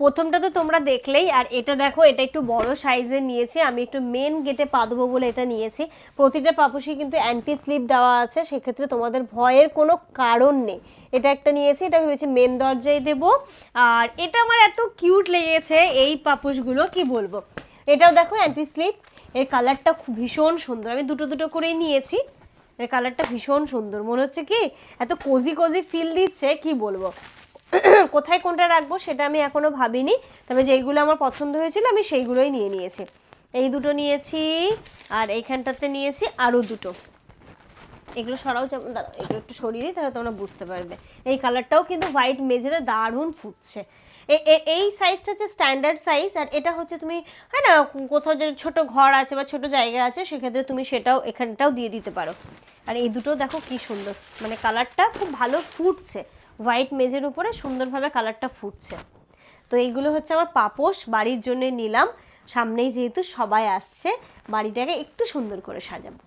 প্রথমটা তো তোমরা দেখলেই, আর এটা দেখো, এটা একটু বড় সাইজের নিয়েছি, আমি একটু মেন গেটে পা দেবো বলে এটা নিয়েছি। প্রতিটা পাপোশই কিন্তু অ্যান্টি স্লিপ দেওয়া আছে, সেক্ষেত্রে তোমাদের ভয়ের কোনো কারণ নেই। এটা একটা নিয়েছি, এটা ভেবেছি মেন দরজায় দেবো। আর এটা আমার এত কিউট লেগেছে এই পাপোশগুলো কি বলব? এটাও দেখো অ্যান্টি স্লিপ এর কালারটা খুব ভীষণ সুন্দর। আমি দুটো দুটো করেই নিয়েছি, এর কালারটা ভীষণ সুন্দর। মনে হচ্ছে কি, এত কোজি কোজি ফিল দিচ্ছে, কি বলব? কোথায় কোনটা রাখব সেটা আমি এখনও ভাবিনি। তবে যেইগুলো আমার পছন্দ হয়েছিল আমি সেইগুলোই নিয়ে নিয়েছি। এই দুটো নিয়েছি আর এইখানটাতে নিয়েছি আরও দুটো। এগুলো সরাও যেমন, দাঁড়াও, এগুলো একটু সরিয়ে তাহলে তোমরা বুঝতে পারবে। এই কালারটাও কিন্তু হোয়াইট মেঝেতে দারুণ ফুটছে। এই সাইজটা হচ্ছে স্ট্যান্ডার্ড সাইজ আর এটা হচ্ছে তুমি, হয় না, কোথাও যে ছোটো ঘর আছে বা ছোট জায়গা আছে সেক্ষেত্রে তুমি সেটাও এখানটাও দিয়ে দিতে পারো। আর এই দুটো দেখো কি সুন্দর মানে কালারটা খুব ভালো ফুটছে। হোয়াইট মেজের উপরে সুন্দরভাবে কালারটা ফুটছে। তো এইগুলো হচ্ছে আমার পাপোশ, বাড়ির জন্য নিলাম। সামনেই যেহেতু সবাই আসছে, বাড়িটাকে একটু সুন্দর করে সাজাবো।